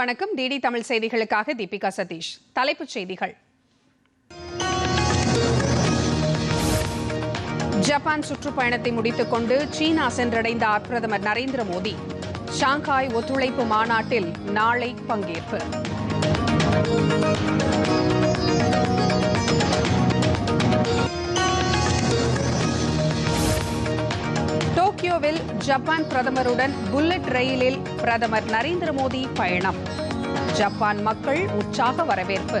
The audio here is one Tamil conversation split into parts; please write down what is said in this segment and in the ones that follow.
வணக்கம். டிடி தமிழ் செய்திகளுக்காக தீபிகா சதீஷ். தலைப்புச் செய்திகள். ஜப்பான் சுற்றுப்பயணத்தை முடித்துக் கொண்டு சீனா சென்றடைந்த பிரதமர் நரேந்திர மோடி. ஷாங்காய் ஒத்துழைப்பு மாநாட்டில் நாளை பங்கேற்பு. டோக்கியோவில் ஜப்பான் பிரதமருடன் புல்லட் ரயிலில் பிரதமர் நரேந்திர மோடி பயணம். ஜப்பான் மக்கள் உற்சாக வரவேற்பு.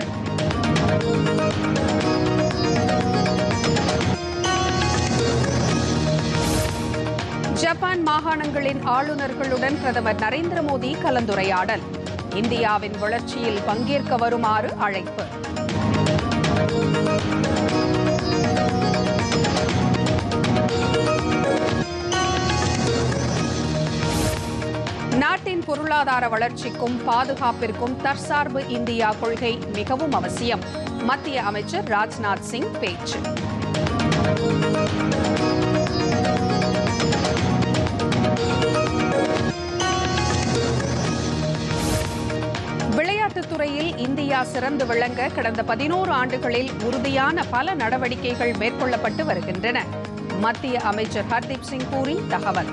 ஜப்பான் மாகாணங்களின் ஆளுநர்களுடன் பிரதமர் நரேந்திர மோடி கலந்துரையாடல். இந்தியாவின் வளர்ச்சியில் பங்கேற்க வருமாறு அழைப்பு. நாட்டின் பொருளாதார வளர்ச்சிக்கும் பாதுகாப்பிற்கும் தற்சார்பு இந்தியா கொள்கை மிகவும் அவசியம். மத்திய அமைச்சர் ராஜ்நாத் சிங் பேச்சு. விளையாட்டுத்துறையில் இந்தியா சிறந்து விளங்க கடந்த பதினோரு ஆண்டுகளில் உறுதியான பல நடவடிக்கைகள் மேற்கொள்ளப்பட்டு வருகின்றன. மத்திய அமைச்சர் ஹர்தீப் சிங் பூரி தகவல்.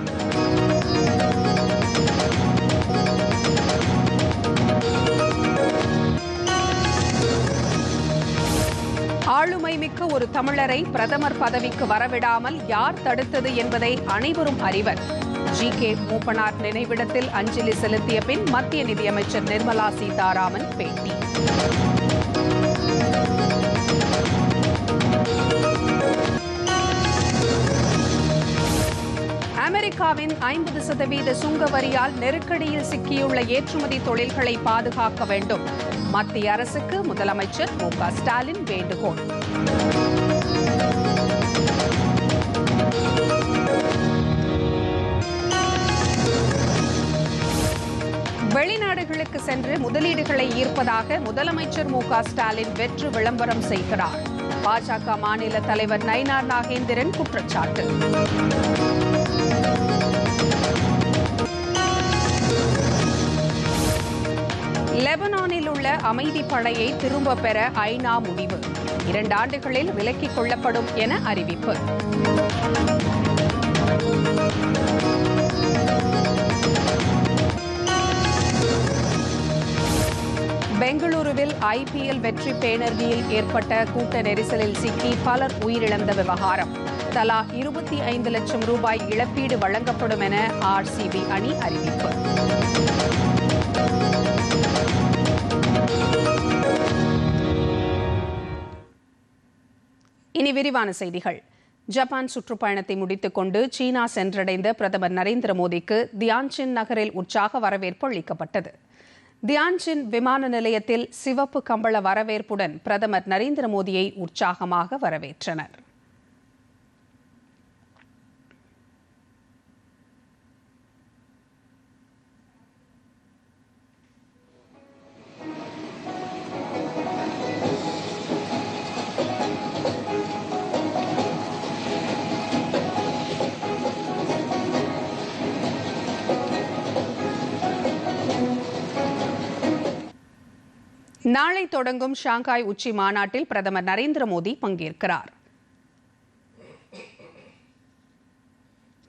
ஆளுமை மிக்க ஒரு தமிழரை பிரதமர் பதவிக்கு வரவிடாமல் யார் தடுத்தது என்பதை அனைவரும் அறிவர். ஜி கே மூப்பனார் நினைவிடத்தில் அஞ்சலி செலுத்திய பின் மத்திய நிதியமைச்சர் நிர்மலா சீதாராமன் பேட்டி. அமெரிக்காவின் ஐம்பது சதவீத சுங்க வரியால் நெருக்கடியில் சிக்கியுள்ள ஏற்றுமதி தொழில்களை பாதுகாக்க வேண்டும். மத்திய அரசுக்கு முதலமைச்சர் மு ஸ்டாலின் வேண்டுகோள். வெளிநாடுகளுக்கு சென்று முதலீடுகளை ஈர்ப்பதாக முதலமைச்சர் மு ஸ்டாலின் வெற்று விளம்பரம் செய்கிறார். பாஜக மாநில தலைவர் நயினார் நாகேந்திரன் குற்றச்சாட்டு. லெபனானில் உள்ள அமைதி படையை திரும்ப பெற ஐநா முடிவு. இரண்டு ஆண்டுகளில் விலக்கிக் கொள்ளப்படும் என அறிவிப்பு. பெங்களூருவில் ஐபிஎல் வெற்றி பேனர்வியில் ஏற்பட்ட கூட்ட நெரிசலில் சிக்கி பலர் உயிரிழந்த விவகாரம். தலா இருபத்தி ஐந்து லட்சம் ரூபாய் இழப்பீடு வழங்கப்படும் என ஆர்சிபி அணி அறிவிப்பு. இனி விரிவான செய்திகள். ஜப்பான் சுற்றுப்பயணத்தை முடித்துக் கொண்டு சீனா சென்றடைந்த பிரதமர் நரேந்திர மோடிக்கு தியான்சின் நகரில் உற்சாக வரவேற்பு அளிக்கப்பட்டது. தியான்சின் விமான நிலையத்தில் சிவப்பு கம்பள வரவேற்புடன் பிரதமர் நரேந்திர மோடியை உற்சாகமாக வரவேற்றனர். நாளை தொடங்கும் ஷாங்காய் உச்சி மாநாட்டில் பிரதமர் நரேந்திர மோடி பங்கேற்கிறார்.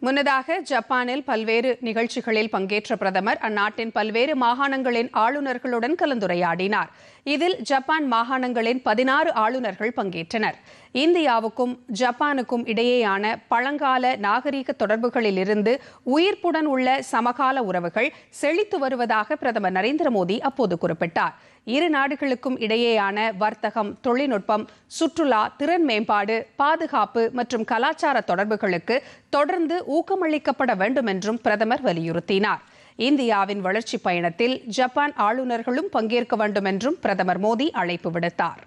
முன்னதாக ஜப்பானில் பல்வேறு நிகழ்ச்சிகளில் பங்கேற்ற பிரதமர் அந்நாட்டின் பல்வேறு மாகாணங்களின் ஆளுநர்களுடன் கலந்துரையாடினார். இதில் ஜப்பான் மாகாணங்களின் பதினாறு ஆளுநர்கள் பங்கேற்றனர். இந்தியாவுக்கும் ஜப்பானுக்கும் இடையேயான பழங்கால நாகரீக தொடர்புகளிலிருந்து உயிர்ப்புடன் உள்ள சமகால உறவுகள் செழித்து வருவதாக பிரதமர் நரேந்திர மோடி அப்போது குறிப்பிட்டார். இரு நாடுகளுக்கும் இடையேயான வர்த்தகம் தொழில்நுட்பம் சுற்றுலா திறன் மேம்பாடு பாதுகாப்பு மற்றும் கலாச்சார தொடர்புகளுக்கு தொடர்ந்து ஊக்கமளிக்கப்பட வேண்டும் என்றும் பிரதமர் வலியுறுத்தினார். இந்தியாவின் வளர்ச்சி பயணத்தில் ஜப்பான் ஆளுநர்களும் பங்கேற்க வேண்டும் என்றும் பிரதமர் மோடி அழைப்பு விடுத்தார்.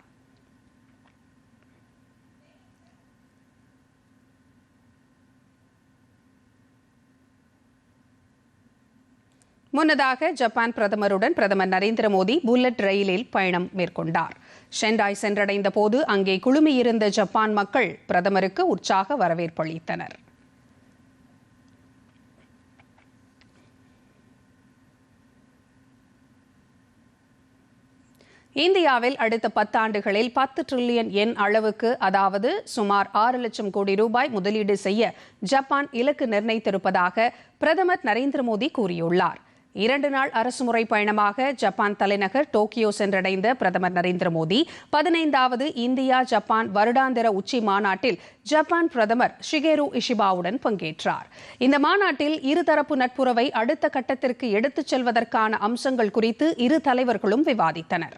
முன்னதாக ஜப்பான் பிரதமருடன் பிரதமர் நரேந்திர மோடி புல்லட் ரயிலில் பயணம் மேற்கொண்டார். ஷெண்டாய் சென்றடைந்த போது அங்கே குழுமியிருந்த ஜப்பான் மக்கள் பிரதமருக்கு உற்சாக வரவேற்பளித்தனர் இந்தியாவில் அடுத்த பத்தாண்டுகளில் பத்து டிரில்லியன் எண் அளவுக்கு அதாவது சுமார் ஆறு லட்சம் கோடி ரூபாய் முதலீடு செய்ய ஜப்பான் இலக்கு நிர்ணயித்திருப்பதாக பிரதமர் நரேந்திர மோடி கூறியுள்ளார். இரண்டு நாள் அரசுமுறை பயணமாக ஜப்பான் தலைநகர் டோக்கியோ சென்றடைந்த பிரதமர் நரேந்திர மோடி பதினைந்தாவது இந்தியா ஜப்பான் வருடாந்திர உச்சி மாநாட்டில் ஜப்பான் பிரதமர் ஷிகேரு இஷிபாவுடன் பங்கேற்றார். இந்த மாநாட்டில் இருதரப்பு நட்புறவை அடுத்த கட்டத்திற்கு எடுத்துச் செல்வதற்கான அம்சங்கள் குறித்து இரு தலைவர்களும் விவாதித்தனர்.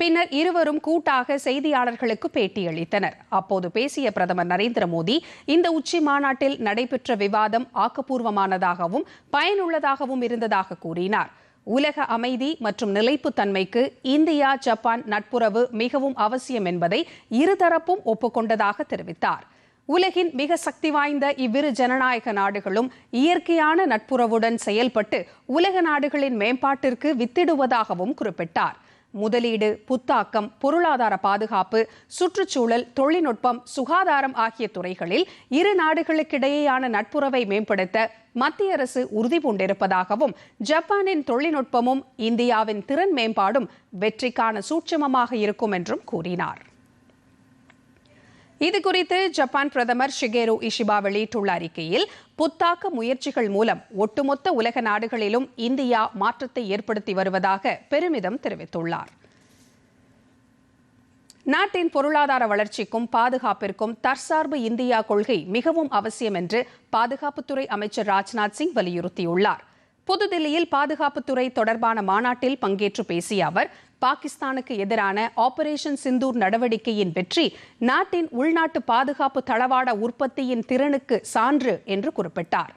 பின்னர் இருவரும் கூட்டாக செய்தியாளர்களுக்கு பேட்டியளித்தனர். அப்போது பேசிய பிரதமர் நரேந்திர மோடி இந்த உச்சி மாநாட்டில் நடைபெற்ற விவாதம் ஆக்கப்பூர்வமானதாகவும் பயனுள்ளதாகவும் இருந்ததாக கூறினார். உலக அமைதி மற்றும் நிலைப்புத்தன்மைக்கு இந்தியா ஜப்பான் நட்புறவு மிகவும் அவசியம் என்பதை இருதரப்பும் ஒப்புக்கொண்டதாக தெரிவித்தார். உலகின் மிக சக்தி வாய்ந்த இவ்விரு ஜனநாயக நாடுகளும் இயற்கையான நட்புறவுடன் செயல்பட்டு உலக நாடுகளின் மேம்பாட்டிற்கு வித்திடுவதாகவும் குறிப்பிட்டார். முதலீடு புத்தாக்கம் பொருளாதார பாதுகாப்பு சுற்றுச்சூழல் தொழில்நுட்பம் சுகாதாரம் ஆகிய துறைகளில் இரு நாடுகளுக்கிடையேயான நட்புறவை மேம்படுத்த மத்திய அரசு உறுதி பூண்டிருப்பதாகவும் ஜப்பானின் தொழில்நுட்பமும் இந்தியாவின் திறன் மேம்பாடும் வெற்றிக்கான சூட்சமமாக இருக்கும் என்றும் கூறினார். இது குறித்து ஜப்பான் பிரதமர் ஷிகேரு இஷிபா வெளியிட்டுள்ள அறிக்கையில் புத்தாக்க முயற்சிகள் மூலம் ஒட்டுமொத்த உலக நாடுகளிலும் இந்தியா மாற்றத்தை ஏற்படுத்தி வருவதாக பெருமிதம் தெரிவித்துள்ளார். நாட்டின் பொருளாதார வளர்ச்சிக்கும் பாதுகாப்பிற்கும் தற்சார்பு இந்தியா கொள்கை மிகவும் அவசியம் என்று பாதுகாப்புத்துறை அமைச்சர் ராஜ்நாத் சிங் வலியுறுத்தியுள்ளார். புதுதில்லியில் பாதுகாப்புத்துறை தொடர்பான மாநாட்டில் பங்கேற்று பேசிய அவர் பாகிஸ்தானுக்கு எதிரான ஆபரேஷன் சிந்தூர் நடவடிக்கையின் வெற்றி நாட்டின் உள்நாட்டு பாதுகாப்பு தளவாட உற்பத்தியின் திறனுக்கு சான்று என்று குறிப்பிட்டார்.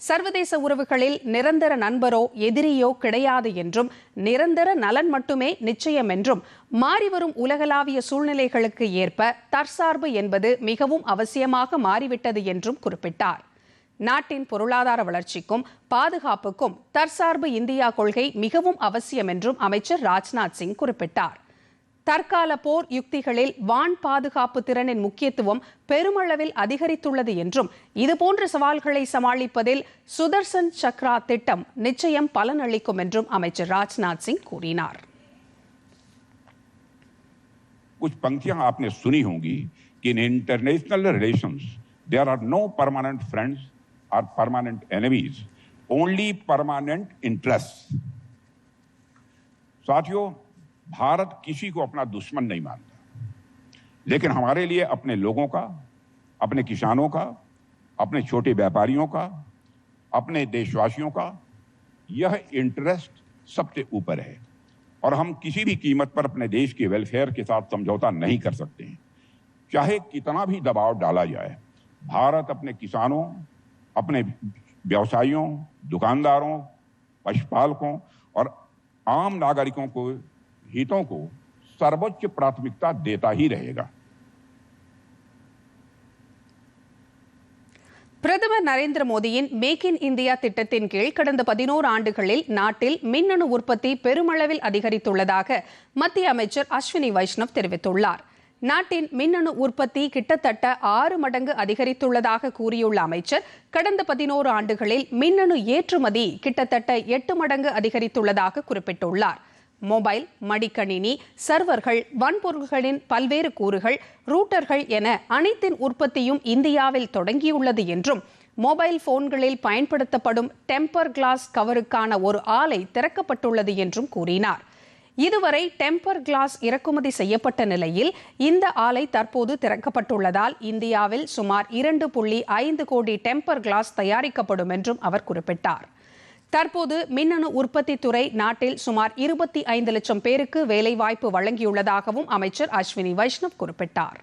சர்வதேச உறவுகளில் நிரந்தர நண்பரோ எதிரியோ கிடையாது என்றும் நிரந்தர நலன் மட்டுமே நிச்சயம் என்றும் மாறிவரும் உலகளாவிய சூழ்நிலைகளுக்கு ஏற்ப தற்சார்பு என்பது மிகவும் அவசியமாக மாறிவிட்டது என்றும் குறிப்பிட்டார். நாட்டின் பொருளாதார வளர்ச்சிக்கும் பாதுகாப்புக்கும் தற்சார்பு இந்தியா கொள்கை மிகவும் அவசியம் என்றும் அமைச்சர் ராஜ்நாத் சிங் குறிப்பிட்டார் தற்கால போர் யுக்திகளில் வான் பாதுகாப்பு திறனின் முக்கியத்துவம் பெருமளவில் அதிகரித்துள்ளது என்றும் இதுபோன்ற சவால்களை சமாளிப்பதில் சுதர்சன் சக்ரா திட்டம் நிச்சயம் பலனளிக்கும் என்றும் அமைச்சர் ராஜ்நாத் சிங் கூறினார் कुछ पंक्तियां आपने सुनी होंगी कि in international relations there are no permanent friends और permanent enemies only permanent interest साथियों, भारत किसी को अपना दुश्मन नहीं मानता। लेकिन हमारे लिए अपने लोगों का, अपने किसानों का, अपने छोटे व्यापारियों का, अपने देशवासियों का, यह इंटरेस्ट सबसे ऊपर है। और हम किसी भी कीमत पर अपने देश के वेलफेयर के साथ समझौता नहीं कर सकते। हैं चाहे कितना भी दबाव डाला जाए, भारत अपने किसानों अपने व्यवसायियों दुकानदारों पशुपालकों और आम नागरिकों को हितों को सर्वोच्च प्राथमिकता देता ही रहेगा பிரதமர் நரேந்திர மோடியின் மேக் இன் இந்தியா திட்டத்தின் கீழ் கடந்த பதினோரு ஆண்டுகளில் நாட்டில் மின்னணு உற்பத்தி பெருமளவில் அதிகரித்துள்ளதாக மத்திய அமைச்சர் அஸ்வினி வைஷ்ணவ் தெரிவித்துள்ளார் நாட்டின் மின்னணு உற்பத்தி கிட்டத்தட்ட ஆறு மடங்கு அதிகரித்துள்ளதாக கூறியுள்ள அமைச்சர் கடந்த பதினோரு ஆண்டுகளில் மின்னணு ஏற்றுமதி கிட்டத்தட்ட எட்டு மடங்கு அதிகரித்துள்ளதாக குறிப்பிட்டுள்ளார். மொபைல் மடிக்கணினி சர்வர்கள் வன்பொருள்களின் பல்வேறு கூறுகள் ரூட்டர்கள் என அனைத்தின் உற்பத்தியும் இந்தியாவில் தொடங்கியுள்ளது என்றும் மொபைல் போன்களில் பயன்படுத்தப்படும் டெம்பர் கிளாஸ் கவருக்கான ஒரு ஆலை திறக்கப்பட்டுள்ளது என்றும் கூறினார். இதுவரை டெம்பர் கிளாஸ் இறக்குமதி செய்யப்பட்ட நிலையில் இந்த ஆலை தற்போது திறக்கப்பட்டுள்ளதால் இந்தியாவில் சுமார் இரண்டு புள்ளி ஐந்து கோடி டெம்பர் கிளாஸ் தயாரிக்கப்படும் என்றும் அவர் குறிப்பிட்டார். தற்போது மின்னணு உற்பத்தி துறை நாட்டில் சுமார் இருபத்தி ஐந்து லட்சம் பேருக்கு வேலைவாய்ப்பு வழங்கியுள்ளதாகவும் அமைச்சர் அஸ்வினி வைஷ்ணவ் குறிப்பிட்டார்.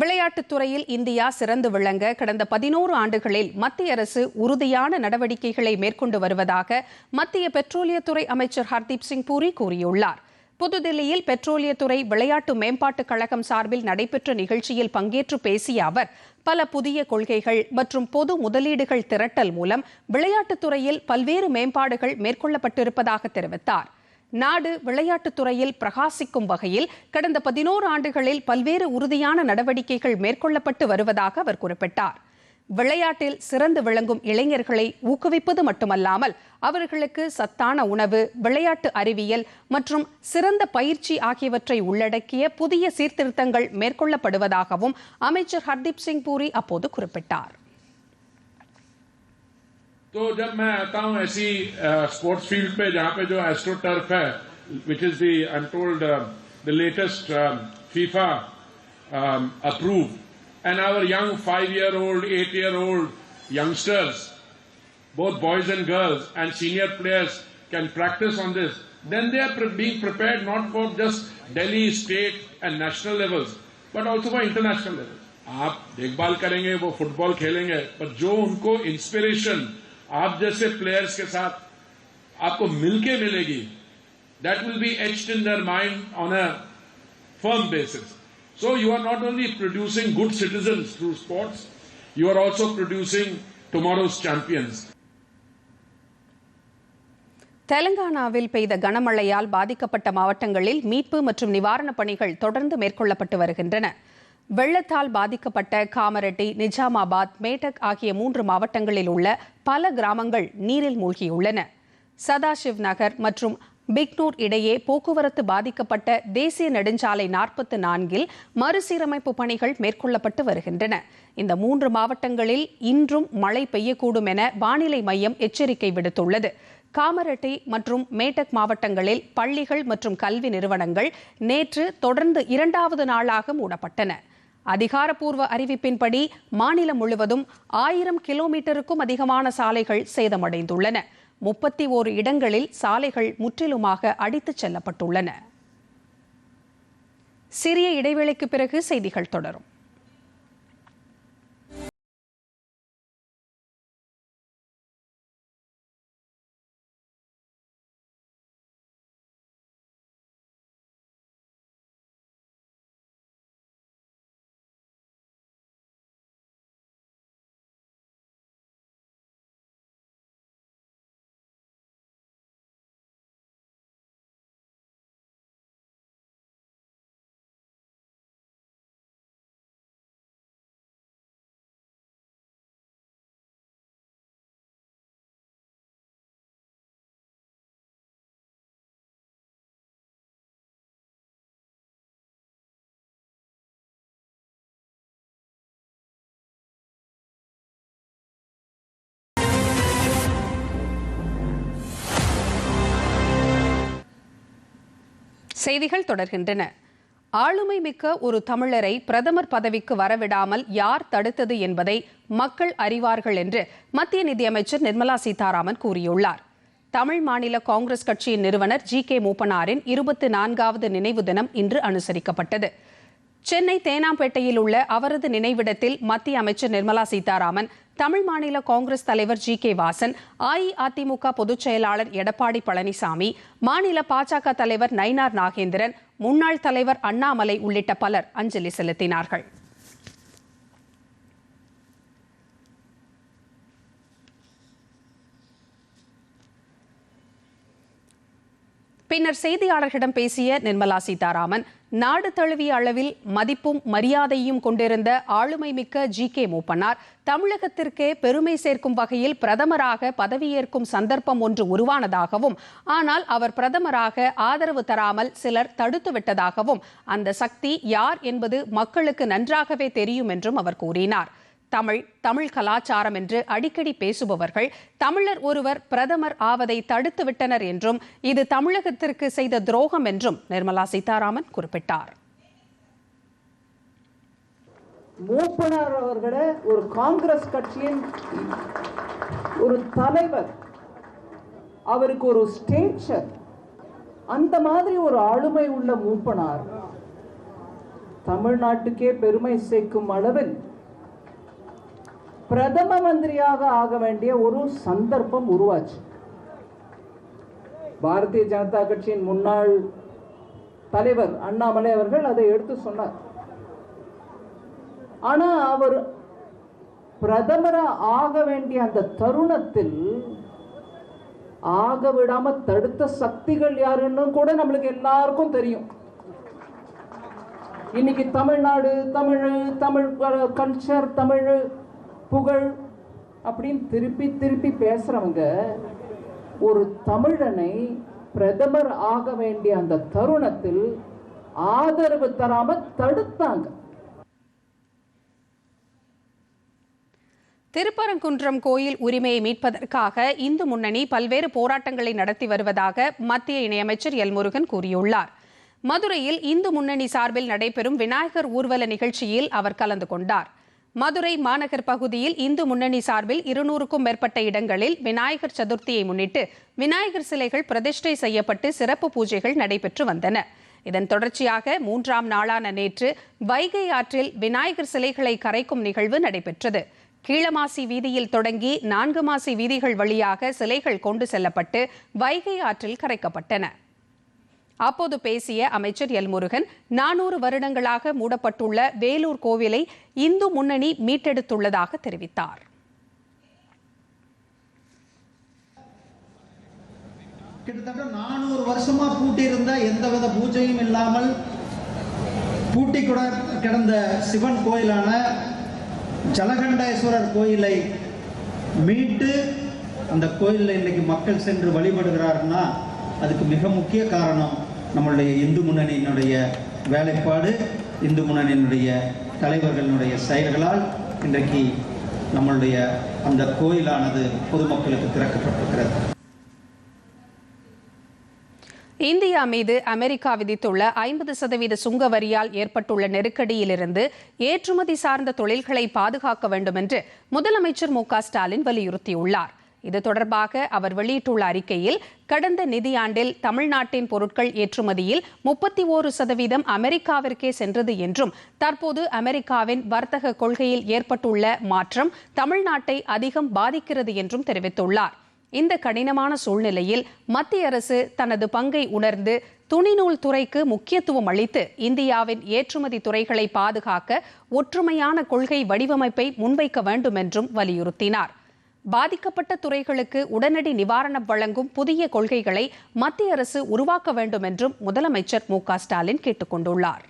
விளையாட்டுத் துறையில் இந்தியா சிறந்து விளங்க கடந்த பதினோரு ஆண்டுகளில் மத்திய அரசு உறுதியான நடவடிக்கைகளை மேற்கொண்டு வருவதாக மத்திய பெட்ரோலியத்துறை அமைச்சர் ஹர்தீப் சிங் பூரி கூறியுள்ளார். புதுதில்லியில் பெட்ரோலியத்துறை விளையாட்டு மேம்பாட்டுக் கழகம் சார்பில் நடைபெற்ற நிகழ்ச்சியில் பங்கேற்று பேசிய அவர் பல புதிய கொள்கைகள் மற்றும் பொது முதலீடுகள் திரட்டல் மூலம் விளையாட்டுத்துறையில் பல்வேறு மேம்பாடுகள் மேற்கொள்ளப்பட்டிருப்பதாக தெரிவித்தார். நாடு விளையாட்டுத் துறையில் பிரகாசிக்கும் வகையில் கடந்த பதினோரு ஆண்டுகளில் பல்வேறு உறுதியான நடவடிக்கைகள் மேற்கொள்ளப்பட்டு வருவதாக அவர் குறிப்பிட்டார். விளையாட்டில் சிறந்து விளங்கும் இளைஞர்களை ஊக்குவிப்பது மட்டுமல்லாமல் அவர்களுக்கு சத்தான உணவு விளையாட்டு அறிவியல் மற்றும் சிறந்த பயிற்சி ஆகியவற்றை உள்ளடக்கிய புதிய சீர்திருத்தங்கள் மேற்கொள்ளப்படுவதாகவும் அமைச்சர் ஹர்தீப் சிங் பூரி அப்போது குறிப்பிட்டார். तो जब मैं आता हूँ ऐसी स्पोर्ट्स फ़ील्ड पे जहाँ पे जो एस्ट्रो टर्फ है which is the untold the latest FIFA approve and our young five year old eight year old youngsters both boys and girls and senior players can practise on this then they are being prepare not for just daily state and national levels but also for international level आप देखभाल करेंगे, वो फुटबॉल खेलेंगे पर जो उनको इंस्पिरेशन आप जैसे प्लेयर्स के साथ आपको मिलके मिलेगी that will be etched in their mind on a firm basis. So you are not only producing good citizens through sports, you are also producing tomorrow's champions. தெலங்கானாவில் பெய்த கனமழையால் பாதிக்கப்பட்ட மாவட்டங்களில் மீட்பு மற்றும் நிவாரணப் பணிகள் தொடர்ந்து மேற்கொள்ளப்பட்டு வருகின்றன வெள்ளத்தால் பாதிக்கப்பட்ட காமரெட்டி நிஜாமாபாத் மேட்டக் ஆகிய மூன்று மாவட்டங்களில் உள்ள பல கிராமங்கள் நீரில் மூழ்கியுள்ளன. சதாசிவ் நகர் மற்றும் பிக்னூர் இடையே போக்குவரத்து பாதிக்கப்பட்ட தேசிய நெடுஞ்சாலை நாற்பத்து நான்கில் மறுசீரமைப்பு பணிகள் மேற்கொள்ளப்பட்டு வருகின்றன. இந்த மூன்று மாவட்டங்களில் இன்றும் மழை பெய்யக்கூடும் என வானிலை மையம் எச்சரிக்கை விடுத்துள்ளது. காமரெட்டி மற்றும் மேட்டக் மாவட்டங்களில் பள்ளிகள் மற்றும் கல்வி நிறுவனங்கள் நேற்று தொடர்ந்து இரண்டாவது நாளாக மூடப்பட்டன. அதிகாரப்பூர்வ அறிவிப்பின்படி மாநிலம் முழுவதும் ஆயிரம் கிலோமீட்டருக்கும் அதிகமான சாலைகள் சேதமடைந்துள்ளன. முப்பத்தி ஓரு இடங்களில் சாலைகள் முற்றிலுமாக அடித்துச் செல்லப்பட்டுள்ளன. சிறிய இடைவேளைக்கு பிறகு செய்திகள் தொடரும். செய்திகள் தொடர்கின்றன. ஆளுமை மிக்க ஒரு தமிழரை பிரதமர் பதவிக்கு வரவிடாமல் யார் தடுத்தது என்பதை மக்கள் அறிவார்கள் என்று மத்திய நிதியமைச்சர் நிர்மலா சீதாராமன் கூறியுள்ளார். தமிழ் மாநில காங்கிரஸ் கட்சியின் நிறுவனர் ஜி. கே. மூப்பனாரின் இருபத்தி நான்காவது நினைவு தினம் இன்று அனுசரிக்கப்பட்டது. சென்னை தேனாம்பேட்டையில் உள்ள அவரது நினைவிடத்தில் மத்திய அமைச்சர் நிர்மலா சீதாராமன் தமிழ் மாநில காங்கிரஸ் தலைவர் ஜி கே வாசன் அஇஅதிமுக பொதுச் செயலாளர் எடப்பாடி பழனிசாமி மாநில பாஜக தலைவர் நயினார் நாகேந்திரன் முன்னாள் தலைவர் அண்ணாமலை உள்ளிட்ட பலர் அஞ்சலி செலுத்தினார்கள். பின்னர் செய்தியாளர்களிடம் பேசிய நிர்மலா சீதாராமன் நாடு தழுவிய அளவில் மதிப்பும் மரியாதையும் கொண்டிருந்த ஆளுமை மிக்க ஜி கே மூப்பனார். தமிழகத்திற்கே பெருமை சேர்க்கும் வகையில் பிரதமராக பதவியேற்கும் சந்தர்ப்பம் ஒன்று உருவானதாகவும் ஆனால் அவர் பிரதமராக ஆதரவு தராமல் சிலர் தடுத்துவிட்டதாகவும் அந்த சக்தி யார் என்பது மக்களுக்கு நன்றாகவே தெரியும் என்றும் அவர் கூறினார். தமிழ் தமிழ் கலாச்சாரம் என்று அடிக்கடி பேசுபவர்கள் தமிழர் ஒருவர் பிரதமர் ஆவதை தடுத்து விட்டனர் என்றும் இது தமிழகத்திற்கு செய்த துரோகம் என்றும் நிர்மலா சீதாராமன் குறிப்பிட்டார். மூப்பனார் அவர்களை ஒரு காங்கிரஸ் கட்சியின் ஒரு தலைவர் அவருக்கு ஒரு ஸ்டேச்சர் அந்த மாதிரி ஒரு ஆளுமை உள்ள மூப்பனார். தமிழ்நாட்டுக்கே பெருமை சேர்க்கும் அளவில் பிரதம மந்திரியாக ஆக வேண்டிய ஒரு சந்தர்ப்பம் உருவாச்சு. பாரதிய ஜனதா கட்சியின் முன்னாள் தலைவர் அண்ணாமலை அவர்கள் அதை எடுத்து சொன்னார். ஆனா அவர் பிரதமரா ஆக வேண்டிய அந்த தருணத்தில் ஆக விடாம தடுத்த சக்திகள் யாருன்னு கூட நம்மளுக்கு எல்லாருக்கும் தெரியும். இன்னைக்கு தமிழ்நாடு தமிழ் தமிழ் கல்ச்சர் தமிழ் புகழ் அப்படின்னு திருப்பி திருப்பி பேசுறவங்க ஒரு தமிழனை பிரதமர் ஆக வேண்டிய அந்த தருணத்தில் ஆதரவு தராம தடுத்தாங்க. திருப்பரங்குன்றம் கோயில் உரிமையை மீட்பதற்காக இந்து முன்னணி பல்வேறு போராட்டங்களை நடத்தி வருவதாக மத்திய இணையமைச்சர் எல் முருகன் கூறியுள்ளார். மதுரையில் இந்து முன்னணி சார்பில் நடைபெறும் விநாயகர் ஊர்வல நிகழ்ச்சியில் அவர் கலந்து கொண்டார். மதுரை மாநகர் பகுதியில் இந்து முன்னணி சார்பில் இருநூறுக்கும் மேற்பட்ட இடங்களில் விநாயகர் சதுர்த்தியை முன்னிட்டு விநாயகர் சிலைகள் பிரதிஷ்டை செய்யப்பட்டு சிறப்பு பூஜைகள் நடைபெற்று வந்தன. இதன் தொடர்ச்சியாக மூன்றாம் நாளான நேற்று வைகை ஆற்றில் விநாயகர் சிலைகளை கரைக்கும் நிகழ்வு நடைபெற்றது. கீழமாசி வீதியில் தொடங்கி நான்கு மாசி வீதிகள் வழியாக சிலைகள் கொண்டு செல்லப்பட்டு வைகை ஆற்றில் கரைக்கப்பட்டன. அப்போது பேசிய அமைச்சர் எல் முருகன் நானூறு வருடங்களாக மூடப்பட்டுள்ள வேலூர் கோவிலை இந்து முன்னணி மீட்டெடுத்துள்ளதாக தெரிவித்தார். கிட்டத்தட்ட நானூறு வருஷமா பூட்டியிருந்த எந்தவித பூஜையும் இல்லாமல் பூட்டி கூட கிடந்த சிவன் கோயிலான ஜலகண்டேஸ்வரர் கோயிலை மீட்டு அந்த கோயிலில் இன்னைக்கு மக்கள் சென்று வழிபடுகிறாருன்னா அதுக்கு மிக முக்கிய காரணம் நம்மளுடைய இந்து முன்னணியினுடைய வேலைப்பாடு இந்து முன்னணியினுடைய தலைவர்களினுடைய செயல்களால் இன்றைக்கு நம்மளுடைய அந்த கோயிலானது பொதுமக்களுக்கு திறக்கப்பட்டிருக்கிறது. இந்தியா மீது அமெரிக்கா விதித்துள்ள ஐம்பது சதவீத சுங்க வரியால் ஏற்பட்டுள்ள நெருக்கடியிலிருந்து ஏற்றுமதி சார்ந்த தொழில்களை பாதுகாக்க வேண்டும் என்று முதலமைச்சர் மு க ஸ்டாலின் வலியுறுத்தியுள்ளார். இது தொடர்பாக அவர் வெளியிட்டுள்ள அறிக்கையில் கடந்த நிதியாண்டில் தமிழ்நாட்டின் பொருட்கள் ஏற்றுமதியில் முப்பத்தி ஓரு சதவீதம் அமெரிக்காவிற்கே சென்றது என்றும் தற்போது அமெரிக்காவின் வர்த்தக கொள்கையில் ஏற்பட்டுள்ள மாற்றம் தமிழ்நாட்டை அதிகம் பாதிக்கிறது என்றும் தெரிவித்துள்ளார். இந்த கடினமான சூழ்நிலையில் மத்திய அரசு தனது பங்கை உணர்ந்து துணிநூல் துறைக்கு முக்கியத்துவம் அளித்து இந்தியாவின் ஏற்றுமதி துறைகளை பாதுகாக்க ஒற்றுமையான கொள்கை வடிவமைப்பை முன்வைக்க வேண்டும் என்றும் வலியுறுத்தினார். பாதிக்கப்பட்ட துறைகளுக்கு உடனடி நிவாரணம் வழங்கும் புதிய கொள்கைகளை மத்திய அரசு உருவாக்க வேண்டும் என்றும் முதலமைச்சர் மு க ஸ்டாலின் கேட்டுக் கொண்டுள்ளார்.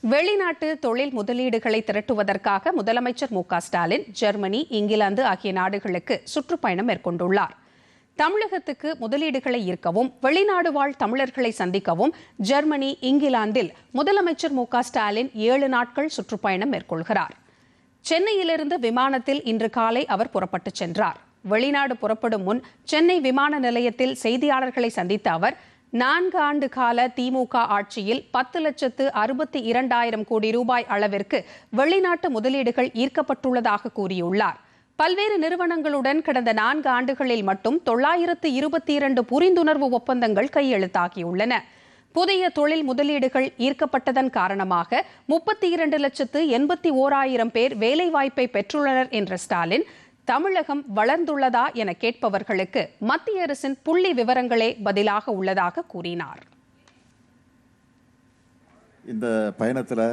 வெளிநாட்டு தொழில் முதலீடுகளை திரட்டுவதற்காக முதலமைச்சர் மு ஸ்டாலின் ஜெர்மனி இங்கிலாந்து ஆகிய நாடுகளுக்கு சுற்றுப்பயணம் மேற்கொண்டுள்ளார். தமிழகத்துக்கு முதலீடுகளை ஈர்க்கவும் வெளிநாடு வாழ் தமிழர்களை சந்திக்கவும் ஜெர்மனி இங்கிலாந்தில் முதலமைச்சர் மு ஸ்டாலின் ஏழு நாட்கள் சுற்றுப்பயணம் மேற்கொள்கிறார். சென்னையிலிருந்து விமானத்தில் இன்று காலை அவர் புறப்பட்டுச் சென்றார். வெளிநாடு புறப்படும் முன் சென்னை விமான நிலையத்தில் செய்தியாளர்களை சந்தித்த அவர் நான்கு ஆண்டு கால திமுக ஆட்சியில் பத்து லட்சத்து அறுபத்தி இரண்டாயிரம் கோடி ரூபாய் அளவிற்கு வெளிநாட்டு முதலீடுகள் ஈர்க்கப்பட்டுள்ளதாக கூறியுள்ளார். பல்வேறு நிறுவனங்களுடன் கடந்த நான்கு ஆண்டுகளில் மட்டும் தொள்ளாயிரத்து இருபத்தி இரண்டு புரிந்துணர்வு ஒப்பந்தங்கள் கையெழுத்தாகியுள்ளன. புதிய தொழில் முதலீடுகள் ஈர்க்கப்பட்டதன் காரணமாக முப்பத்தி இரண்டு லட்சத்து எண்பத்தி ஓராயிரம் பேர் வேலைவாய்ப்பை பெற்றுள்ளனர் என்ற ஸ்டாலின் தமிழகம் வளர்ந்துள்ளதா என கேட்பவர்களுக்கு மத்திய அரசின் புள்ளி விவரங்களே பதிலாக உள்ளதாக கூறினார். இந்த பயணத்தில்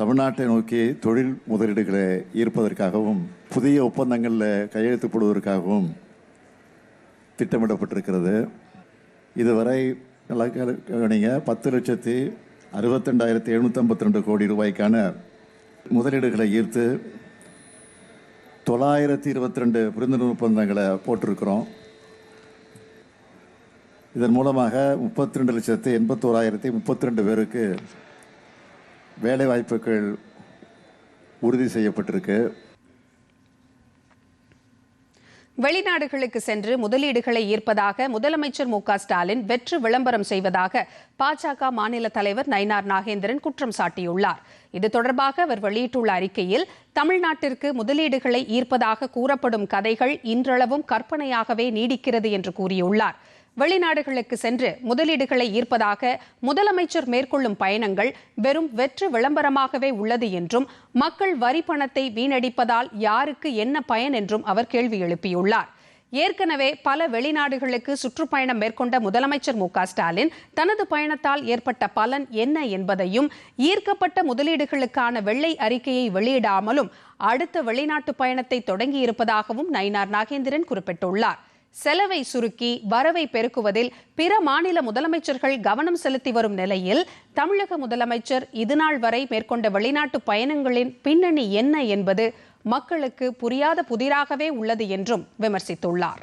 தமிழ்நாட்டை நோக்கி தொழில் முதலீடுகளை ஈர்ப்பதற்காகவும் புதிய ஒப்பந்தங்களில் கையெழுத்து போடுவதற்காகவும் திட்டமிடப்பட்டிருக்கிறது. இதுவரை கவனிங்க பத்து லட்சத்தி அறுபத்தெண்டாயிரத்தி எழுநூற்றம்பத்தி ரெண்டு கோடி ரூபாய்க்கான முதலீடுகளை ஈர்த்து தொள்ளாயிரத்தி இருபத்தி ரெண்டு புரிந்துணர்வு ஒப்பந்தங்களை போட்டிருக்கிறோம். இதன் மூலமாக முப்பத்தி ரெண்டு லட்சத்தி எண்பத்தோராயிரத்தி முப்பத்தி ரெண்டு பேருக்கு வேலை வாய்ப்புகள் உறுதி செய்யப்பட்டிருக்கு. வெளிநாடுகளுக்கு சென்று முதலீடுகளை ஈர்ப்பதாக முதலமைச்சர் மு க ஸ்டாலின் வெற்று விளம்பரம் செய்வதாக பாஜக மாநில தலைவர் நயினார் நாகேந்திரன் குற்றம் சாட்டியுள்ளார். இது தொடர்பாக அவர் வெளியிட்டுள்ள அறிக்கையில் தமிழ்நாட்டிற்கு முதலீடுகளை ஈர்ப்பதாக கூறப்படும் கதைகள் இன்றளவும் கற்பனையாகவே நீடிக்கிறது என்று கூறியுள்ளார். வெளிநாடுகளுக்கு சென்று முதலீடுகளை ஈர்ப்பதாக முதலமைச்சர் மேற்கொள்ளும் பயணங்கள் வெறும் வெற்று விளம்பரமாகவே உள்ளது என்றும் மக்கள் வரி பணத்தை வீணடிப்பதால் யாருக்கு என்ன பயன் என்றும் அவர் கேள்வி எழுப்பியுள்ளார். ஏற்கனவே பல வெளிநாடுகளுக்கு சுற்றுப்பயணம் மேற்கொண்ட முதலமைச்சர் மு ஸ்டாலின் தனது பயணத்தால் ஏற்பட்ட பலன் என்ன என்பதையும் ஈர்க்கப்பட்ட முதலீடுகளுக்கான வெள்ளை அறிக்கையை வெளியிடாமலும் அடுத்த வெளிநாட்டு பயணத்தை தொடங்கியிருப்பதாகவும் நயினார் நாகேந்திரன் குறிப்பிட்டுள்ளார். செலவை சுருக்கி வரவை பெருக்குவதில் பிற மாநில முதலமைச்சர்கள் கவனம் செலுத்தி வரும் நிலையில் தமிழக முதலமைச்சர் இதுநாள் வரை மேற்கொண்ட வெளிநாட்டு பயணங்களின் பின்னணி என்ன என்பது மக்களுக்கு புரியாத புதிராகவே உள்ளது என்றும் விமர்சித்துள்ளார்.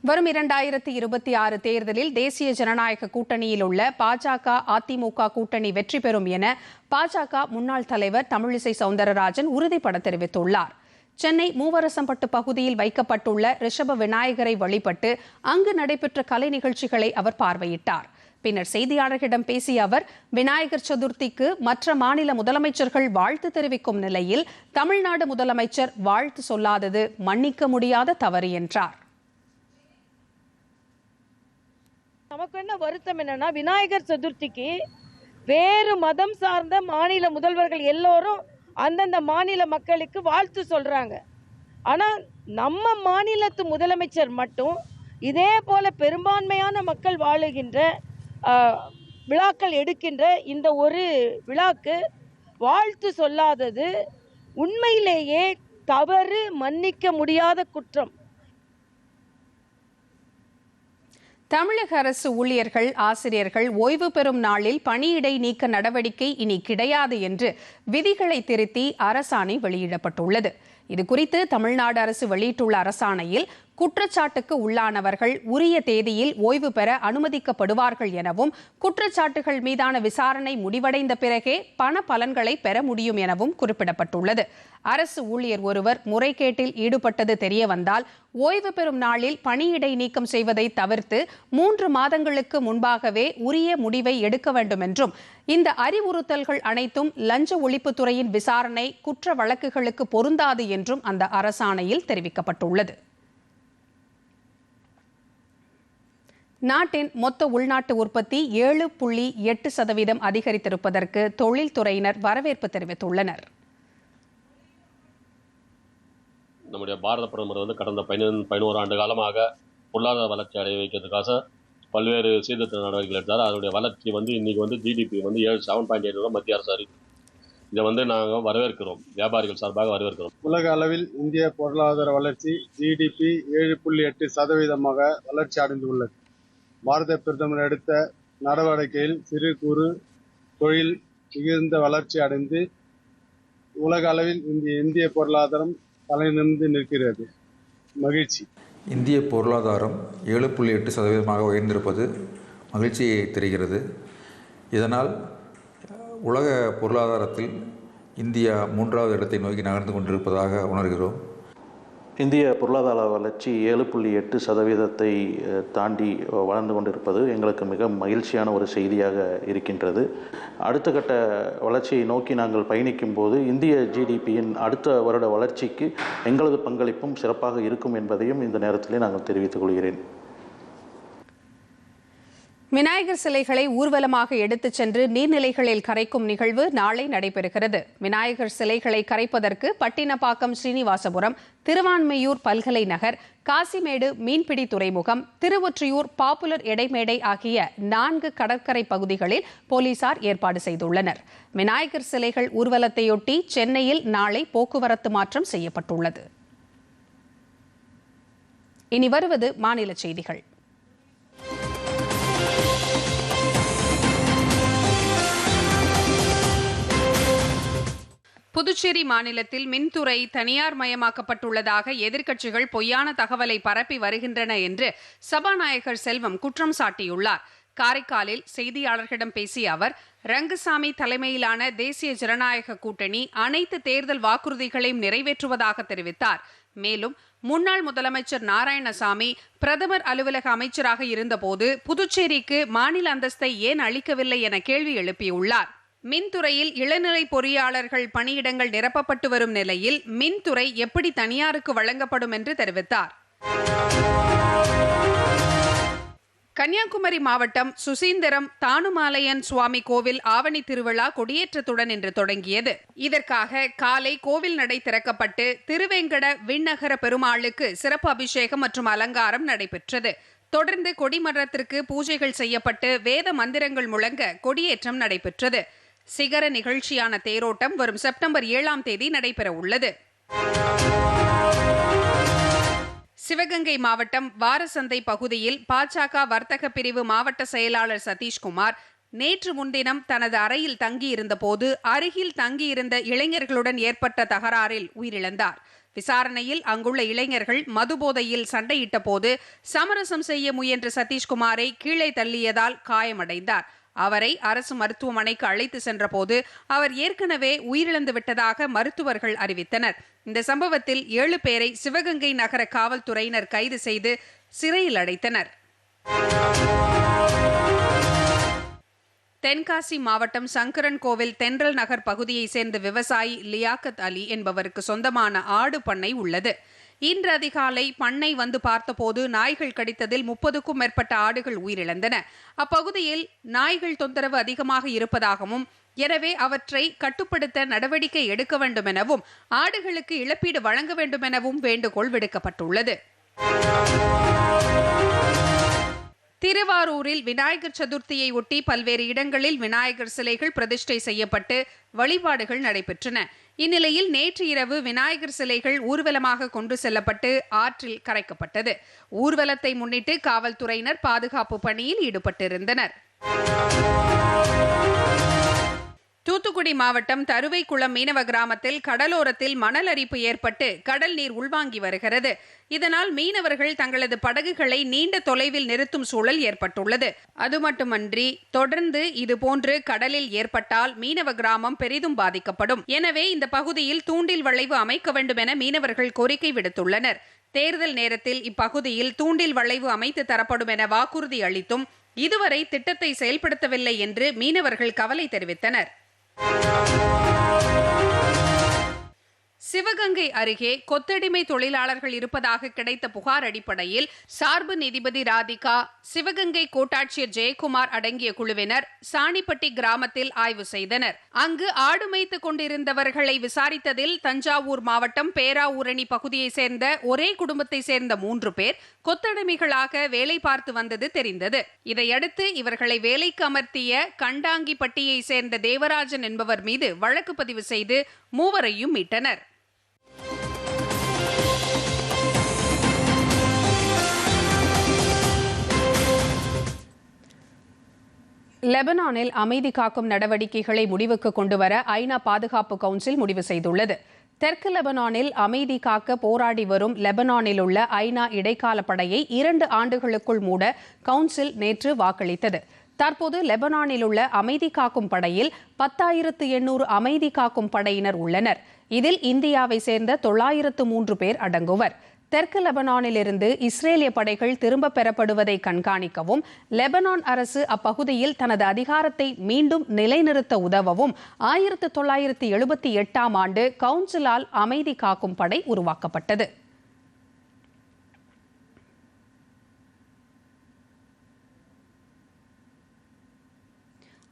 வரும் இரண்டாயிரத்தி இருபத்தி ஆறு தேர்தலில் தேசிய ஜனநாயக கூட்டணியில் உள்ள பாஜக அதிமுக கூட்டணி வெற்றி பெறும் என பாஜக முன்னாள் தலைவர் தமிழிசை சவுந்தரராஜன் உறுதிபட தெரிவித்துள்ளார். சென்னை மூவரசம்பட்டு பகுதியில் வைக்கப்பட்டுள்ள ரிஷப விநாயகரை வழிபட்டு அங்கு நடைபெற்ற கலை நிகழ்ச்சிகளை அவர் பார்வையிட்டார். பின்னர் செய்தியாளர்களிடம் பேசிய அவர் விநாயகர் சதுர்த்திக்கு மற்ற மாநில முதலமைச்சர்கள் வாழ்த்து தெரிவிக்கும் நிலையில் தமிழ்நாடு முதலமைச்சர் வாழ்த்து சொல்லாதது மன்னிக்க முடியாத தவறு என்றார். நமக்கு என்ன வருத்தம் என்னன்னா விநாயகர் சதுர்த்திக்கு வேறு மதம் சார்ந்த மாநில முதல்வர்கள் எல்லோரும் அந்தந்த மாநில மக்களுக்கு வாழ்த்து சொல்கிறாங்க ஆனால் நம்ம மாநிலத்து முதலமைச்சர் மட்டும் இதே போல் பெரும்பான்மையான மக்கள் வாழுகின்ற விழாக்கள் எடுக்கின்ற இந்த ஒரு விழாக்கு வாழ்த்து சொல்லாதது உண்மையிலேயே தவறு மன்னிக்க முடியாத குற்றம். தமிழக அரசு ஊழியர்கள் ஆசிரியர்கள் ஓய்வு பெறும் நாளில் பணியிடை நீக்க நடவடிக்கை இனி கிடையாது என்று விதிகளை திருத்தி அரசாணை வெளியிடப்பட்டுள்ளது. இதுகுறித்து தமிழ்நாடு அரசு வெளியிட்டுள்ள அரசாணையில் குற்றச்சாட்டுக்கு உள்ளானவர்கள் உரிய தேதியில் ஓய்வு பெற அனுமதிக்கப்படுவார்கள் எனவும் குற்றச்சாட்டுகள் மீதான விசாரணை முடிவடைந்த பிறகே பண பலன்களை பெற முடியும் எனவும் குறிப்பிடப்பட்டுள்ளது. அரசு ஊழியர் ஒருவர் முறைகேட்டில் ஈடுபட்டது தெரியவந்தால் ஓய்வு பெறும் நாளில் பணியிடை நீக்கம் செய்வதை தவிர்த்து மூன்று மாதங்களுக்கு முன்பாகவே உரிய முடிவை எடுக்க வேண்டும் என்றும் இந்த அறிவுறுத்தல்கள் அனைத்தும் லஞ்ச ஒழிப்புத்துறையின் விசாரணை குற்ற வழக்குகளுக்கு பொருந்தாது என்றும் அந்த அரசாணையில் தெரிவிக்கப்பட்டுள்ளது. நாட்டின் மொத்த உள்நாட்டு உற்பத்தி ஏழு புள்ளி எட்டு சதவீதம் அதிகரித்திருப்பதற்கு தொழில்துறையினர் வரவேற்பு தெரிவித்துள்ளனர். நம்முடைய பாரத பிரதமர் வந்து கடந்த பதினொன்று பதினோரு ஆண்டு காலமாக பொருளாதார வளர்ச்சி அடைய வைக்கிறதுக்காக பல்வேறு சீர்திருத்த நடவடிக்கைகள் எடுத்தார். அதனுடைய வளர்ச்சி வந்து இன்னைக்கு வந்து ஜிடிபி வந்து ஏழு செவன் பாயிண்ட் எயிட் ரூபா மத்திய அரசு அறிவிக்கும். இதை வந்து நாங்கள் வரவேற்கிறோம். வியாபாரிகள் சார்பாக வரவேற்கிறோம். உலக அளவில் இந்திய பொருளாதார வளர்ச்சி ஜிடிபி ஏழு புள்ளி எட்டு சதவீதமாக வளர்ச்சி அடைந்துள்ளது. பாரத பிரதமர் எடுத்த நடவடிக்கையில் சிறு குறு தொழில் மிகுந்த வளர்ச்சி அடைந்து உலக அளவில் இந்திய இந்திய பொருளாதாரம் தலைநிமிர்ந்து நிற்கிறது. மகிழ்ச்சி. இந்திய பொருளாதாரம் ஏழு புள்ளி எட்டு சதவீதமாக உயர்ந்திருப்பது மகிழ்ச்சியை தெரிகிறது. இதனால் உலக பொருளாதாரத்தில் இந்தியா மூன்றாவது இடத்தை நோக்கி நகர்ந்து கொண்டிருப்பதாக உணர்கிறோம். இந்திய பொருளாதார வளர்ச்சி ஏழு புள்ளி எட்டு சதவீதத்தை தாண்டி வளர்ந்து கொண்டிருப்பது எங்களுக்கு மிக மகிழ்ச்சியான ஒரு செய்தியாக இருக்கின்றது. அடுத்த கட்ட வளர்ச்சியை நோக்கி நாங்கள் பயணிக்கும் போது இந்திய ஜிடிபியின் அடுத்த வருட வளர்ச்சிக்கு எங்களது பங்களிப்பும் சிறப்பாக இருக்கும் என்பதையும் இந்த நேரத்திலே நாங்கள் தெரிவித்துக் கொள்கிறேன். விநாயகர் சிலைகளை ஊர்வலமாக எடுத்துச் சென்று நீர்நிலைகளில் கரைக்கும் நிகழ்வு நாளை நடைபெறுகிறது. விநாயகர் சிலைகளை கரைப்பதற்கு பட்டினப்பாக்கம் ஸ்ரீனிவாசபுரம் திருவான்மையூர் பல்கலை நகர் காசிமேடு மீன்பிடி துறைமுகம் திருவொற்றியூர் பாப்புலர் எடைமேடை ஆகிய நான்கு கடற்கரை பகுதிகளில் போலீசார் ஏற்பாடு செய்துள்ளனர். விநாயகர் சிலைகள் ஊர்வலத்தையொட்டி சென்னையில் நாளை போக்குவரத்து மாற்றம் செய்யப்பட்டுள்ளது. இனி வருவது மாநில செய்திகள். புதுச்சேரி மாநிலத்தில் மின்துறை தனியார் மயமாக்கப்பட்டுள்ளதாக எதிர்க்கட்சிகள் பொய்யான தகவலை பரப்பி வருகின்றன என்று சபாநாயகர் செல்வம் குற்றம் சாட்டியுள்ளார். காரைக்காலில் செய்தியாளர்களிடம் பேசிய அவர் ரங்கசாமி தலைமையிலான தேசிய ஜனநாயக கூட்டணி அனைத்து தேர்தல் வாக்குறுதிகளையும் நிறைவேற்றுவதாக தெரிவித்தார். மேலும் முன்னாள் முதலமைச்சர் நாராயணசாமி பிரதமர் அலுவலக அமைச்சராக இருந்தபோது புதுச்சேரிக்கு மாநில அந்தஸ்தை ஏன் அளிக்கவில்லை என கேள்வி எழுப்பியுள்ளார். மின்துறையில் இளநிலை பொறியாளர்கள் பணியிடங்கள் நிரப்பப்பட்டு வரும் நிலையில் மின்துறை எப்படி தனியாருக்கு வழங்கப்படும் என்று தெரிவித்தார். கன்னியாகுமரி மாவட்டம் சுசீந்திரம் தானுமாலையன் சுவாமி கோவில் ஆவணி திருவிழா கொடியேற்றத்துடன் இன்று தொடங்கியது. இதற்காக காலை கோவில் நடை திறக்கப்பட்டு திருவேங்கட விண்ணகர பெருமாளுக்கு சிறப்பு அபிஷேகம் மற்றும் அலங்காரம் நடைபெற்றது. தொடர்ந்து கொடிமரத்திற்கு பூஜைகள் செய்யப்பட்டு வேத மந்திரங்கள் முழங்க கொடியேற்றம் நடைபெற்றது. சிகர நிகழ்ச்சியான தேரோட்டம் வரும் செப்டம்பர் ஏழாம் தேதி நடைபெற உள்ளது சிவகங்கை மாவட்டம் வாரசந்தை பகுதியில் பாஜக வர்த்தக பிரிவு மாவட்ட செயலாளர் சதீஷ்குமார் நேற்று முன்தினம் தனது அறையில் தங்கியிருந்தபோது அருகில் தங்கியிருந்த இளைஞர்களுடன் ஏற்பட்ட தகராறில் உயிரிழந்தார். விசாரணையில் அங்குள்ள இளைஞர்கள் மதுபோதையில் சண்டையிட்ட போது சமரசம் செய்ய முயன்ற சதீஷ்குமாரை கீழே தள்ளியதால் காயமடைந்தார். அவரை அரசு மருத்துவமனைக்கு அழைத்து சென்றபோது அவர் ஏற்கனவே உயிரிழந்து விட்டதாக மருத்துவர்கள் அறிவித்தனர். இந்த சம்பவத்தில் ஏழு பேரை சிவகங்கை நகர காவல்துறையினர் கைது செய்து சிறையில் அடைத்தனர். தென்காசி மாவட்டம் சங்கரன் கோவில் தென்றல் நகர் பகுதியைச் சேர்ந்த விவசாயி லியாக்கத் அலி என்பவருக்கு சொந்தமான ஆடு பண்ணை உள்ளது. இன்று அதிகாலை பண்ணை வந்து பார்த்தபோது நாய்கள் கடித்ததில் முப்பதுக்கும் மேற்பட்ட ஆடுகள் உயிரிழந்தன. அப்பகுதியில் நாய்கள் தொந்தரவு அதிகமாக இருப்பதாகவும் எனவே அவற்றை கட்டுப்படுத்த நடவடிக்கை எடுக்க வேண்டும் எனவும் ஆடுகளுக்கு இழப்பீடு வழங்க வேண்டும் எனவும் வேண்டுகோள் விடுக்கப்பட்டுள்ளது. திருவாரூரில் விநாயகர் சதுர்த்தியை ஒட்டி பல்வேறு இடங்களில் விநாயகர் சிலைகள் பிரதிஷ்டை செய்யப்பட்டு வழிபாடுகள் நடைபெற்றன. இந்நிலையில் நேற்று இரவு விநாயகர் சிலைகள் ஊர்வலமாக கொண்டு செல்லப்பட்டு ஆற்றில் கரைக்கப்பட்டது. ஊர்வலத்தை முன்னிட்டு காவல்துறையினர் பாதுகாப்பு பணியில் ஈடுபட்டிருந்தனர். தூத்துக்குடி மாவட்டம் தருவைக்குளம் மீனவ கிராமத்தில் கடலோரத்தில் மணல் அரிப்பு ஏற்பட்டு கடல் நீர் உள்வாங்கி வருகிறது. இதனால் மீனவர்கள் தங்களது படகுகளை நீண்ட தொலைவில் நிறுத்தும் சூழல் ஏற்பட்டுள்ளது. அது மட்டுமன்றி தொடர்ந்து இதுபோன்று கடலில் ஏற்பட்டால் மீனவ கிராமம் பெரிதும் பாதிக்கப்படும். எனவே இந்த பகுதியில் தூண்டில் வளைவு அமைக்க வேண்டும் என மீனவர்கள் கோரிக்கை விடுத்துள்ளனர். தேர்தல் நேரத்தில் இப்பகுதியில் தூண்டில் வளைவு அமைத்து தரப்படும் என வாக்குறுதி அளித்தும் இதுவரை திட்டத்தை செயல்படுத்தவில்லை என்று மீனவர்கள் கவலை தெரிவித்தனர். Música சிவகங்கை அருகே கொத்தடிமை தொழிலாளர்கள் இருப்பதாக கிடைத்த புகார் அடிப்படையில் சார்பு நீதிபதி ராதிகா சிவகங்கை கோட்டாட்சியர் ஜெயக்குமார் அடங்கிய குழுவினர் சாணிப்பட்டி கிராமத்தில் ஆய்வு செய்தனர். அங்கு ஆடு மேய்த்து கொண்டிருந்தவர்களை விசாரித்ததில் தஞ்சாவூர் மாவட்டம் பேராவூரணி பகுதியைச் சேர்ந்த ஒரே குடும்பத்தை சேர்ந்த மூன்று பேர் கொத்தடிமைகளாக வேலை பார்த்து வந்தது தெரிந்தது. இதையடுத்து இவர்களை வேலைக்கு அமர்த்திய கண்டாங்கிப்பட்டியை சேர்ந்த தேவராஜன் என்பவர் மீது வழக்கு பதிவு செய்து மூவரையும் மீட்டனர். லெபனானில் அமைதி காக்கும் நடவடிக்கைகளை முடிவுக்கு கொண்டுவர ஐநா பாதுகாப்பு கவுன்சில் முடிவு செய்துள்ளது. தெற்கு லெபனானில் அமைதி காக்க போராடி வரும் லெபனானில் உள்ள ஐநா இடைக்கால படையை இரண்டு ஆண்டுகளுக்குள் மூட கவுன்சில் நேற்று வாக்களித்தது. தற்போது லெபனானில் உள்ள அமைதி காக்கும் படையில் பத்தாயிரத்து எண்ணூறு அமைதி காக்கும் படையினர் உள்ளனர். இதில் இந்தியாவை சேர்ந்த தொள்ளாயிரத்து மூன்று பேர் அடங்குவர். தெற்கு லெபனானிலிருந்து இஸ்ரேலிய படைகள் திரும்ப பெறப்படுவதை கண்காணிக்கவும் லெபனான் அரசு அப்பகுதியில் தனது அதிகாரத்தை மீண்டும் நிலைநிறுத்த உதவவும் ஆயிரத்து தொள்ளாயிரத்து எழுபத்தி எட்டாம் ஆண்டு கவுன்சிலால் அமைதி காக்கும் படை உருவாக்கப்பட்டது.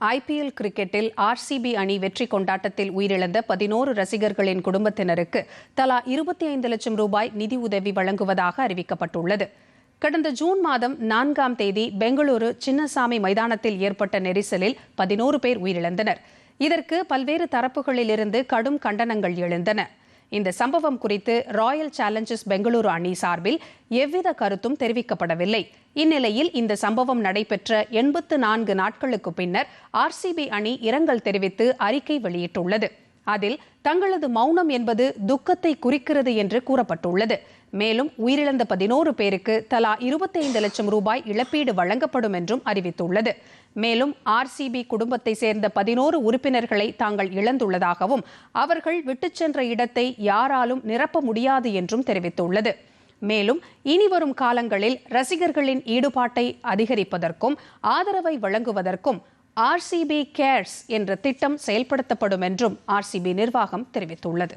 ஐபிஎல் கிரிக்கெட்டில் ஆர்சிபி அணி வெற்றி கொண்டாட்டத்தில் உயிரிழந்த பதினோரு ரசிகர்களின் குடும்பத்தினருக்கு தலா இருபத்தி ஐந்து லட்சம் ரூபாய் நிதி உதவி வழங்குவதாக அறிவிக்கப்பட்டுள்ளது. கடந்த ஜூன் மாதம் நான்காம் தேதி பெங்களூரு சின்னசாமி மைதானத்தில் ஏற்பட்ட நெரிசலில் பதினோரு பேர் உயிரிழந்தனர். இதற்கு பல்வேறு தரப்புகளிலிருந்து கடும் கண்டனங்கள் எழுந்தன. இந்த சம்பவம் குறித்து ராயல் சேலஞ்சர்ஸ் பெங்களூரு அணி சார்பில் எவ்வித கருத்தும் தெரிவிக்கப்படவில்லை. இந்நிலையில் இந்த சம்பவம் நடைபெற்ற எண்பத்து நான்கு நாட்களுக்கு பின்னர் ஆர்சிபி அணி இரங்கல் தெரிவித்து அறிக்கை வெளியிட்டுள்ளது. அதில் தங்களது மௌனம் என்பது துக்கத்தை குறிக்கிறது என்று கூறப்பட்டுள்ளது. மேலும் உயிரிழந்த பதினோரு பேருக்கு தலா இருபத்தைந்து லட்சம் ரூபாய் இழப்பீடு வழங்கப்படும் என்றும் அறிவித்துள்ளது. மேலும் ஆர்சிபி குடும்பத்தை சேர்ந்த பதினோரு உறுப்பினர்களை தாங்கள் இழந்துள்ளதாகவும் அவர்கள் விட்டுச் சென்ற இடத்தை யாராலும் நிரப்ப முடியாது என்றும் தெரிவித்துள்ளது. மேலும் இனிவரும் காலங்களில் ரசிகர்களின் ஈடுபாட்டை அதிகரிப்பதற்கும் ஆதரவை வழங்குவதற்கும் ஆர்சிபி கேர்ஸ் என்ற திட்டம் செயல்படுத்தப்படும் என்றும் ஆர்சிபி நிர்வாகம் தெரிவித்துள்ளது.